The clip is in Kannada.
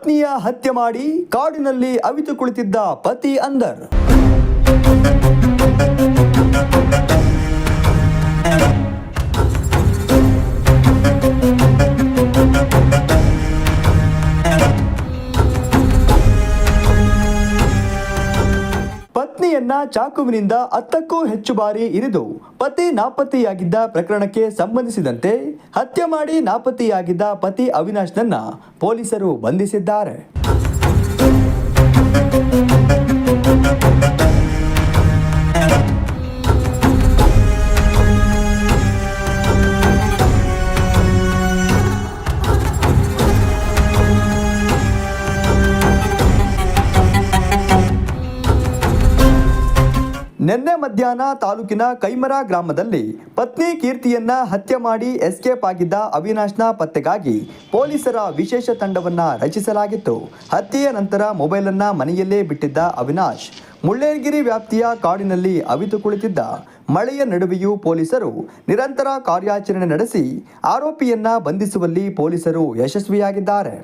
ಪತ್ನಿಯ ಹತ್ಯೆ ಮಾಡಿ ಕಾಡಿನಲ್ಲಿ ಅವಿತು ಕುಳಿತಿದ್ದ ಪತಿ ಅಂದರ್. ಪತ್ನಿಯನ್ನ ಚಾಕುವಿನಿಂದ ಹತ್ತಕ್ಕೂ ಹೆಚ್ಚು ಬಾರಿ ಇರಿದು ಪತಿ ನಾಪತ್ತೆಯಾಗಿದ್ದ ಪ್ರಕರಣಕ್ಕೆ ಸಂಬಂಧಿಸಿದಂತೆ ಹತ್ಯೆ ಮಾಡಿ ನಾಪತ್ತೆಯಾಗಿದ್ದ ಪತಿ ಅವಿನಾಶ್ನನ್ನ ಪೊಲೀಸರು ಬಂಧಿಸಿದ್ದಾರೆ. ನಿನ್ನೆ ಮಧ್ಯಾಹ್ನ ತಾಲೂಕಿನ ಕೈಮರ ಗ್ರಾಮದಲ್ಲಿ ಪತ್ನಿ ಕೀರ್ತಿಯನ್ನ ಹತ್ಯೆ ಮಾಡಿ ಎಸ್ಕೇಪ್ ಆಗಿದ್ದ ಅವಿನಾಶ್ನ ಪತ್ತೆಗಾಗಿ ಪೊಲೀಸರ ವಿಶೇಷ ತಂಡವನ್ನ ರಚಿಸಲಾಗಿತ್ತು. ಹತ್ಯೆಯ ನಂತರ ಮೊಬೈಲನ್ನ ಮನೆಯಲ್ಲೇ ಬಿಟ್ಟಿದ್ದ ಅವಿನಾಶ್ ಮುಳ್ಳೇರ್ಗಿರಿ ವ್ಯಾಪ್ತಿಯ ಕಾಡಿನಲ್ಲಿ ಅವಿತು ಕುಳಿತಿದ್ದ. ಮಳೆಯ ನಡುವೆಯೂ ಪೊಲೀಸರು ನಿರಂತರ ಕಾರ್ಯಾಚರಣೆ ನಡೆಸಿ ಆರೋಪಿಯನ್ನ ಬಂಧಿಸುವಲ್ಲಿ ಪೊಲೀಸರು ಯಶಸ್ವಿಯಾಗಿದ್ದಾರೆ.